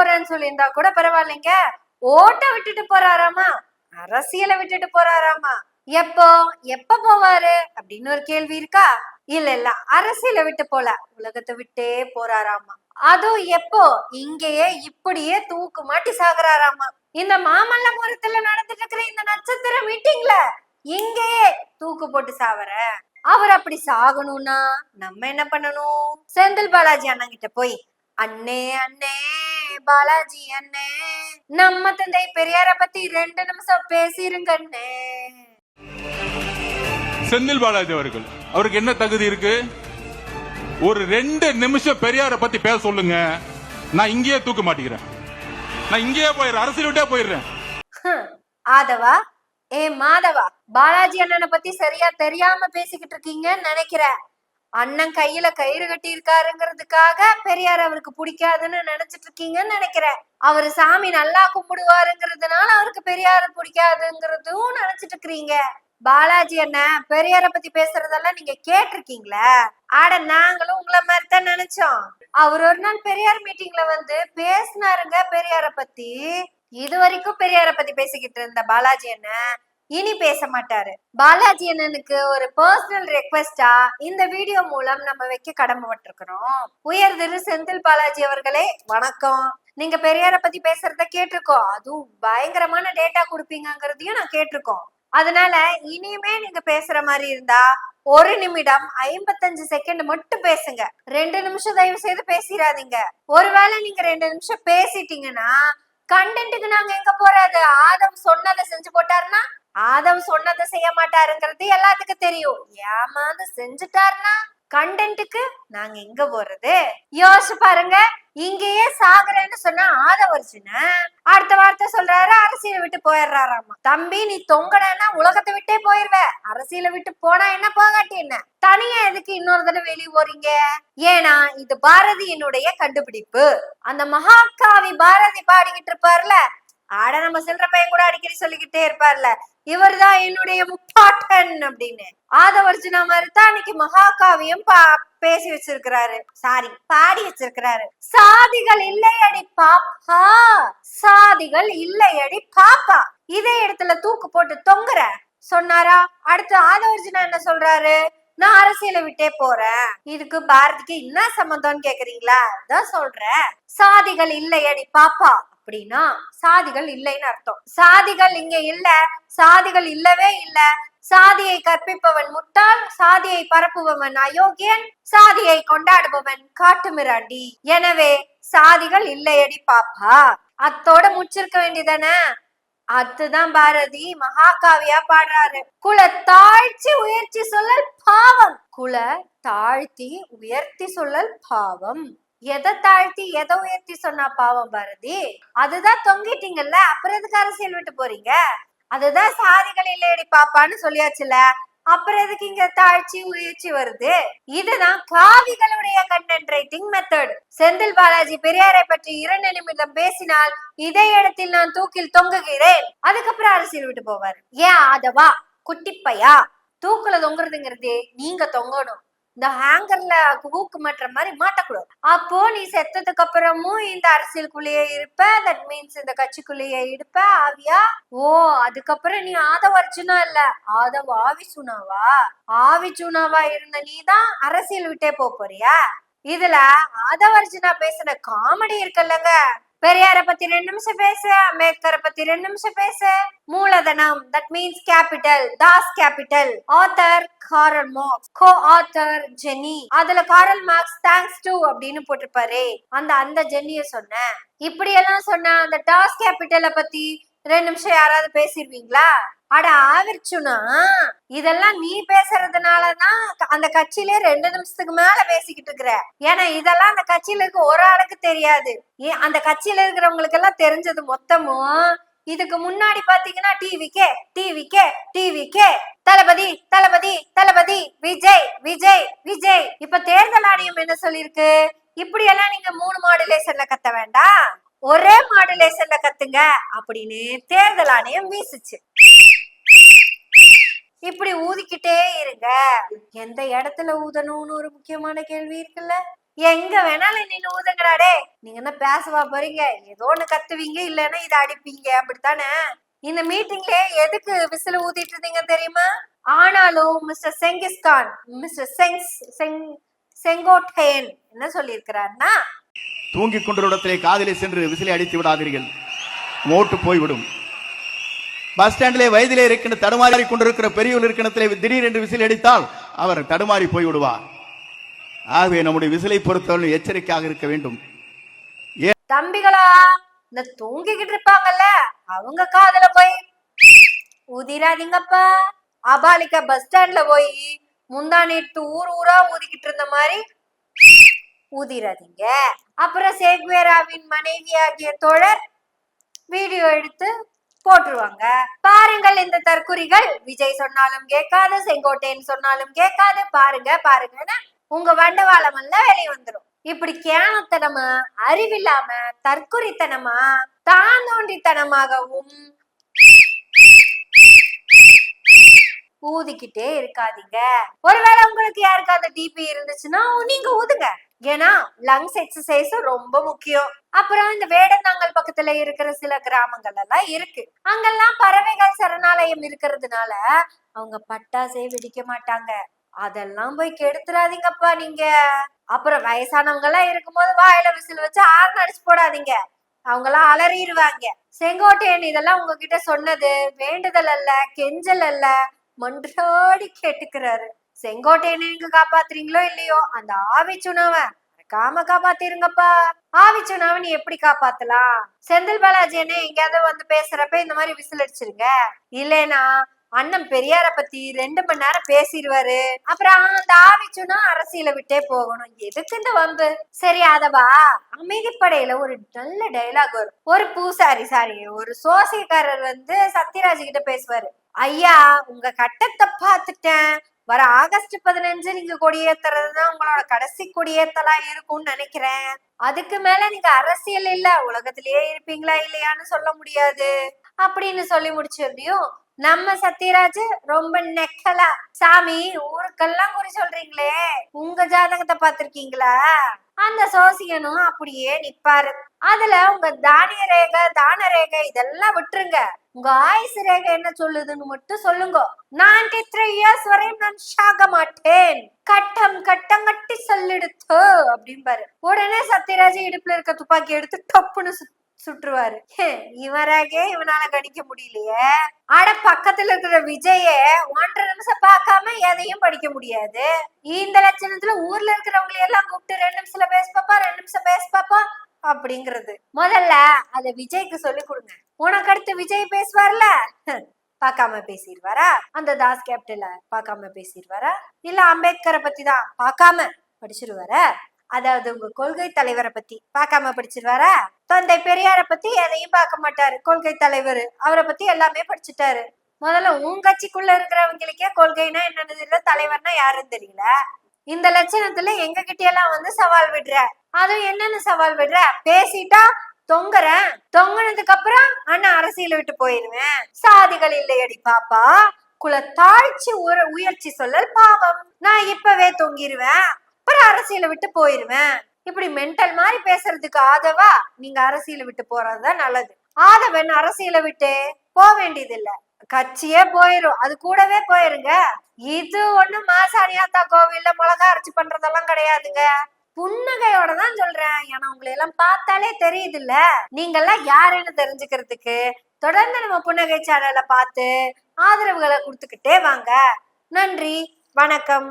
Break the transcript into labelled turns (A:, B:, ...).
A: போறேன்னு சொல்லியிருந்தா கூட பரவாயில்லைங்க. ஓட்ட விட்டுட்டு போறாராமா? அரசியலை விட்டுட்டு போறாராமா? எப்போ? எப்ப போவாரு? அப்படின்னு ஒரு கேள்வி இருக்கா? இல்ல இல்ல. அரசியலை விட்டு போல. உலகத்தை விட்டே போறாராமா? அதுவும் எப்போ? இங்கேயே இப்படியே தூக்கு மாட்டி சாகுறாராமா? இந்த மாமல்லபுரத்துல நடந்துட்டு இருக்கிற இந்த நட்சத்திர மீட்டிங்ல இங்கேயே தூக்கு போட்டு சாவற? அவர் அப்படி சாகணும்னா நம்ம என்ன பண்ணணும்? செந்தில் பாலாஜி அண்ணன் கிட்ட போய் அண்ணே அண்ணே பாலாஜி அண்ணே. நம்ம தந்தை பெரியார பத்தி ரெண்டு நிமிஷம் பேசிருங்க அண்ணே.
B: செந்தில் பாலாஜி அவர்கள் அவருக்கு என்ன தகுதி இருக்கு? ஒரு ரெண்டு நிமிஷம் பெரியார பத்தி பேச சொல்லுங்க. நான் இங்கேயே தூக்க மாட்டேங்கிறேன். நான் இங்கேயே போயிடுறேன் அரசியல் விட்டே போயிடுறேன்.
A: ஆதவா? ஏ மாதவா பாலாஜி அண்ணனை பத்தி சரியா தெரியாம பேசிக்கிட்டு இருக்கீங்கன்னு நினைக்கிறேன். அண்ணன் கையில கயிறு கட்டி இருக்காருங்கிறதுக்காக பெரியார் அவருக்கு பிடிக்காதுன்னு நினைச்சிட்டு இருக்கீங்கன்னு நினைக்கிறேன். அவரு சாமி நல்லா கும்பிடுவாருங்கிறதுனால அவருக்கு பெரியார பிடிக்காதுங்கிறதும் நினைச்சிட்டு இருக்கிறீங்க பாலாஜி அண்ணன் பெரியார பத்தி பேசுறதெல்லாம் நீங்க கேட்டிருக்கீங்களே? ஆட நாங்களும் உங்களை மாதிரி தான் நினைச்சோம். அவர் ஒரு நாள் பெரியார் மீட்டிங்ல வந்து பேசினாருங்க பெரியார பத்தி. இது வரைக்கும் பெரியார பத்தி பேசிக்கிட்டு இருந்த பாலாஜி அண்ணன் இனி பேச மாட்டாரு. பாலாஜி அண்ணனுக்கு ஒரு பர்சனல் ரெக்வெஸ்டா இந்த வீடியோ மூலம் நம்ம வைக்க கடமைப்பட்டிருக்கிறோம் உயர் திரு செந்தில் பாலாஜி அவர்களே வணக்கம். நீங்க பெரியார பத்தி பேசுறத கேட்டிருக்கோம். அதுவும் பயங்கரமான டேட்டா கொடுப்பீங்கங்கிறதையும் நான் கேட்டிருக்கோம். அதனால இனிமே நீங்க பேசுற மாதிரி இருந்தா ஒரு நிமிடம் ஐம்பத்தஞ்சு செகண்ட் மட்டும் பேசுங்க. ரெண்டு நிமிஷம் தயவு செய்து பேசிடாதீங்க. ஒருவேளை நீங்க ரெண்டு நிமிஷம் பேசிட்டீங்கன்னா கண்டென்ட்டுக்கு நாங்க எங்க போறது? ஆதம் சொன்னதை செஞ்சு போட்டாருன்னா ஆதம் சொன்னதை செய்ய மாட்டாருங்கிறது எல்லாத்துக்கும் தெரியும். ஏமாந்து செஞ்சுட்டாருன்னா கண்டென்ட்டுக்கு நாங்க எங்க போறது? யோசிச்சு பாருங்க. இங்கேயே சாகுறேன்னு சொன்னா ஆதவர்ஜுன அடுத்த வார்த்தை சொல்றாரு அரசியலை விட்டு போயிடுறாராமா. தம்பி நீ தொங்கனா உலகத்தை விட்டே போயிருவ. அரசியல விட்டு போனா என்ன போகாட்டி என்ன? தனியா எதுக்கு இன்னொரு தடவை வெளியே போறீங்க? ஏன்னா இது பாரதியினுடைய கண்டுபிடிப்பு. அந்த மகாகாவி பாரதி பாடிக்கிட்டு இருப்பார்ல ஆட நம்ம செல்ற பையன் கூட அடிக்கடி சொல்லிக்கிட்டே இருப்பார்ல. இவர்தான் என்னுடைய முப்பாட்டன் அப்படின்னு. ஆதவர்ஜுனா மாதிரி தான் அன்னைக்கு மகாகாவியம் பா பேசி வச்சிருக்கிறாரு. சாரி பாடி வச்சிருக்கிறாரு. சாதிகள் இல்லையடி பாப்பா. சாதிகள் இல்லையடி பாப்பா. இதே இடத்துல தூக்கு போட்டு தொங்குற. சொன்னாரா? அடுத்து ஆதவர்ஜுனா என்ன சொல்றாரு? நான் அரசியலை விட்டே போறேன். இதுக்கு பாரதிக்கு என்ன சம்மந்தம்னு கேக்குறீங்களா? அதான் சொல்றேன். சாதிகள் இல்லையடி பாப்பா. அப்படின்னா சாதிகள் இல்லைன்னு அர்த்தம். சாதிகள் இங்க இல்ல சாதிகள் இல்லவே இல்ல. சாதியை கற்பிப்பவன் முட்டாள் சாதியை பரப்புபவன் அயோக்கியன் சாதியை கொண்டாடுபவன் காட்டுமிராண்டி. எனவே சாதிகள் இல்லையடி பாப்பா. அத்தோட முச்சிருக்க வேண்டியதானே? அதுதான் பாரதி மகாகாவியா பாடுறாரு. குல தாழ்ச்சி உயர்ச்சி சொல்லல் பாவம். குல தாழ்த்தி உயர்த்தி சொல்லல் பாவம். எதை தாழ்த்தி எதை உயர்த்தி சொன்னா பாவம் பாரதி? அதுதான் தொங்கிட்டீங்கல்ல? அப்புறம் எதுக்கு அரசியல் விட்டு போறீங்க? அதுதான் சாதிகள் இல்லையடி பாப்பான்னு சொல்லியாச்சுல அப்புறம் எதுக்கு இங்க தாழ்ச்சி உயர்ச்சி வருது? இதுதான் காவிகளுடைய content writing method Senthil Balaji பெரியாரை பற்றி இரண்டு நிமிடம் பேசினால் இதே இடத்தில் நான் தூக்கில் தொங்குகிறேன். அதுக்கப்புறம் அரசியல் விட்டு போவாரு. ஏன் அதவா குட்டிப்பையா? தூக்குல தொங்குறதுங்கிறது நீங்க தொங்கணும். இந்த ஹேங்கர்ல ஹூக்கு மாட்டுற மாதிரி மாட்டக்கூடாது. அப்போ நீ செத்ததுக்கு அப்புறமும் இந்த அரசியலுக்குள்ளேயே இருப்ப. தட் மீன்ஸ் இந்த கட்சிக்குள்ளேயே இருப்ப. ஆவியா? ஓ அதுக்கப்புறம் நீ ஆதவ அர்ஜுனா இல்ல. ஆதவ ஆவிசுனாவா? ஆவிச்சுனாவா இருந்த நீ தான் அரசியல் விட்டே போறியா? இதுல ஆதவர்ஜுனா பேசின காமெடி இருக்குல்லங்க. பெரியார பத்தி ரெண்டு நிமிஷம் பேசு அம்பேத்கரை பத்தி ரெண்டு நிமிஷம் பேசு. மூலதனம் that means capital Das capital author Karl Marx co-author Jenny அதுல காரல் மார்க்ஸ் தேங்க்ஸ் டு அப்படின்னு போட்டிருப்பாரு. அந்த அந்த ஜென்னிய சொன்னேன். இப்படி எல்லாம் சொன்ன அந்த டாஸ் கேபிட்டலை பத்தி ரெண்டு நிமிஷம் யாராவது பேசிருவீங்களா? அட ஆவிர்ச்சுனா இதெல்லாம் நீ பேசுறதுனாலதான் அந்த கட்சியிலே ரெண்டு நிமிஷத்துக்கு மேல பேசிக்கிட்டு இருக்கிற. ஏன்னா இதெல்லாம் அந்த கட்சியில இருக்க ஒரு ஆளுக்கு தெரியாது. அந்த கட்சியில இருக்கிறவங்களுக்கு எல்லாம் தெரிஞ்சது மொத்தமும் இதுக்கு முன்னாடி பாத்தீங்கன்னா டிவிக்கே டிவிக்கே டிவிக்கே தளபதி தளபதி தளபதி விஜய் விஜய் விஜய். இப்ப தேர்தல் ஆணையம் என்ன சொல்லிருக்கு இப்படி எல்லாம் நீங்க மூணு மாடுலேஷன்ல கத்த வேண்டாம் ஒரே மாடுலேஷன்ல நடத்துங்க அப்படின்னு தேர்தல் ஆணையம் வீசுச்சு. இப்படி ஊதிக்கிட்டே இருங்க. எந்த இடத்துல ஊதணும்னு ஒரு முக்கியமான கேள்வி இருக்குல்ல? எங்க வேணாலும் நின்னு ஊதுங்கடா டே நீங்க என்ன பேசவா போறீங்க? ஏதோ ஒண்ணு கத்துவீங்க இல்லைன்னா இதை அடிப்பீங்க. அப்படித்தானே? இந்த மீட்டிங்ல எதுக்கு விசில் ஊதிட்டு இருந்தீங்க தெரியுமா? ஆனாலும் மிஸ்டர் செங்கிஸ்கான் மிஸ்டர் செங்ஸ் செங் செங்கோட்டையன் என்ன சொல்லியிருக்கிறாருன்னா
C: தூங்கிக் கொண்டிருந்த இடத்திலே சென்று விசிலை அடித்து விடாதீர்கள். மோட்டு போய்விடும். பஸ் ஸ்டாண்டிலே வயதிலே இருக்கின்ற தடுமாறி கொண்டிருக்கிற பெரியவர் இருக்கின்றத்திலே திடீரென்று விசில் அடித்தால் அவர் தடுமாறி போய்விடுவார். ஆகவே நம்முடைய விசிலை பொறுத்தவரை எச்சரிக்கையாக இருக்க வேண்டும்.
A: தம்பிகளா இந்த தூங்கிக்கிட்டு இருப்பாங்கல்ல அவங்க காதுல போய் ஊதிராதீங்கப்பா அபாலிகா பஸ் ஸ்டாண்ட்ல போய் முந்தா ஊர் ஊரா ஊதிக்கிட்டு இருந்த மாதிரி ஊதிராதீங்க அப்புறம் சேக்வேராவின் மனைவி ஆகிய தோழர் வீடியோ எடுத்து போட்டுருவாங்க. பாருங்கள் இந்த தற்குறிகள். விஜய் சொன்னாலும் கேட்காது செங்கோட்டையன் சொன்னாலும் கேட்காது. பாருங்க பாருங்கன்னு உங்க வண்டவாளம் எல்லாம் வெளியே வந்துடும் இப்படி கேனத்தனமா அறிவில்லாம தற்குறித்தனமா தாந்தோண்டித்தனமாகவும் ஊதிக்கிட்டே இருக்காதீங்க. ஒருவேளை உங்களுக்கு யாருக்காவது டிபி இருந்துச்சுன்னா நீங்க ஊதுங்க. ஏன்னா லங்ஸ் எக்ஸசைஸ் ரொம்ப முக்கியம். அப்புறம் இந்த வேடந்தாங்கல் பக்கத்துல இருக்கிற சில கிராமங்கள் எல்லாம் இருக்கு. அங்கெல்லாம் பறவைகள் சரணாலயம் இருக்கிறதுனால அவங்க பட்டாசே வெடிக்க மாட்டாங்க. அதெல்லாம் போய் கெடுத்துறாதீங்கப்பா நீங்க. அப்புறம் வயசானவங்க எல்லாம் இருக்கும்போது வாயில விசில் வச்சு ஆறு அடிச்சு போடாதீங்க. அவங்க எல்லாம் அலறிடுவாங்க செங்கோட்டையன் இதெல்லாம் உங்ககிட்ட சொன்னது வேண்டுதல் அல்ல கெஞ்சல் அல்ல மன்றாடி கேட்டுக்கிறாரு. செங்கோட்டையனை நீங்க காப்பாத்துறீங்களோ இல்லையோ அந்த ஆவி மறக்காம காப்பாத்திருங்கப்பா. ஆவி நீ எப்படி காப்பாத்தலாம்? செந்தில் பாலாஜி என்ன எங்கேயாவது வந்து பேசுறப்ப இந்த மாதிரி விசில் அடிச்சிருங்க. இல்லைனா அண்ணன் பெரியார பத்தி ரெண்டு மணி நேரம் பேசிடுவாரு அப்புறம் அந்த ஆவிச்சுனா அரசியல விட்டே போகணும். எதுக்கு இந்த வம்பு? சரி அதவா அமைதிப்படையில ஒரு நல்ல டைலாக் வரும். ஒரு பூசாரி சாரி ஒரு சோசியக்காரர் வந்து சத்யராஜ் கிட்ட பேசுவாரு. ஐயா உங்க கட்டத்தை பார்த்துட்டேன். வர ஆகஸ்ட் பதினஞ்சு நீங்க கொடியேத்துறதுதான் உங்களோட கடைசி கொடியேத்தலா இருக்கும்னு நினைக்கிறேன். அதுக்கு மேல நீங்க அரசியல் இல்ல உலகத்திலேயே இருப்பீங்களா இல்லையான்னு சொல்ல முடியாது. அப்படின்னு சொல்லி முடிச்சிருந்தியும் நம்ம சத்யராஜ் ரொம்ப நெக்கலா. சாமி ஊருக்கெல்லாம் குறி சொல்றீங்களே. உங்க ஜாதகத்தை பார்த்திருக்கீங்களா? அந்த சோசியனும் அப்படியே நிப்பாரு. அதுல உங்க தானிய ரேகை தான ரேகை இதெல்லாம் விட்டுருங்க. உங்க ஆயுசு ரேகை என்ன சொல்லுதுன்னு மட்டும் சொல்லுங்க. நான்டி த்ரீ இயர்ஸ் வரையும் நான் சாக மாட்டேன். கட்டம் கட்டம் கட்டி சொல்லிடுத்து அப்படிம்பாரு. உடனே சத்யராஜ் இடுப்புல இருக்க துப்பாக்கி எடுத்து டப்புன்னு சுத்- சுற்றுவாரு. இவராகே இவனால கணிக்க முடியலையே. ஆனா பக்கத்துல இருக்கிற விஜய ஒன்றரை நிமிஷம் பார்க்காம எதையும் படிக்க முடியாது. இந்த லட்சணத்துல ஊர்ல இருக்கிறவங்களை எல்லாம் கூப்பிட்டு ரெண்டு நிமிஷத்துல பேச பாப்பா ரெண்டு நிமிஷம் பேச பாப்பா அப்படிங்கிறது. முதல்ல அத விஜய்க்கு சொல்லி கொடுங்க. உனக்கு அடுத்து விஜய் பேசுவார்ல? பார்க்காம பேசிடுவாரா? அந்த தாஸ் கேப்டன்ல பார்க்காம பேசிடுவாரா? இல்ல அம்பேத்கரை பத்தி தான் பார்க்காம படிச்சிருவாரா? அதாவது உங்க கொள்கை தலைவரை பத்தி. பார்க்காம படிச்சிருவாரா? தந்தை பெரியார பத்தி எதையும் பார்க்க மாட்டாரு. கொள்கை தலைவர். அவரை பத்தி எல்லாமே படிச்சுட்டாரு. முதல்ல உன் கட்சிக்குள்ள இருக்கிறவங்களுக்கே கொள்கைனா என்னன்னு தெரியல. தலைவர்னா யாருன்னு தெரியல. இந்த லட்சணத்துல எங்க கிட்ட எல்லாம் வந்து சவால் விடுற? அதுவும் என்னன்னு சவால் விடுற? பேசிட்டா தொங்குறேன். தொங்குனதுக்கு அப்புறம் அண்ணா அரசியல விட்டு போயிருவேன் சாதிகள் இல்லையடி பாப்பா. குல தாழ்ச்சி உயர்ச்சி சொல்லல் பாவம். நான் இப்பவே தொங்கிருவேன். அப்புறம் அரசியலை விட்டு போயிருவேன். இப்படி மென்டல் மாதிரி பேசுறதுக்கு ஆதவா நீங்க அரசியலை விட்டு போறதுதான் நல்லது. ஆதவன் அரசியலை விட்டு போக வேண்டியது இல்ல கட்சியே போயிரும். அது கூடவே போயிருங்க. இது ஒண்ணு மாசாணியாத்தா கோவில்ல மிளகா அரைச்சு பண்றதெல்லாம் கிடையாதுங்க. புன்னகையோட தான் சொல்றேன். ஏன்னா உங்களை எல்லாம் பார்த்தாலே தெரியுது இல்ல நீங்க எல்லாம் யாருன்னு தெரிஞ்சுக்கிறதுக்கு தொடர்ந்து நம்ம புன்னகை சேனலை பார்த்து ஆதரவுகளை கொடுத்துக்கிட்டே வாங்க. நன்றி. வணக்கம்.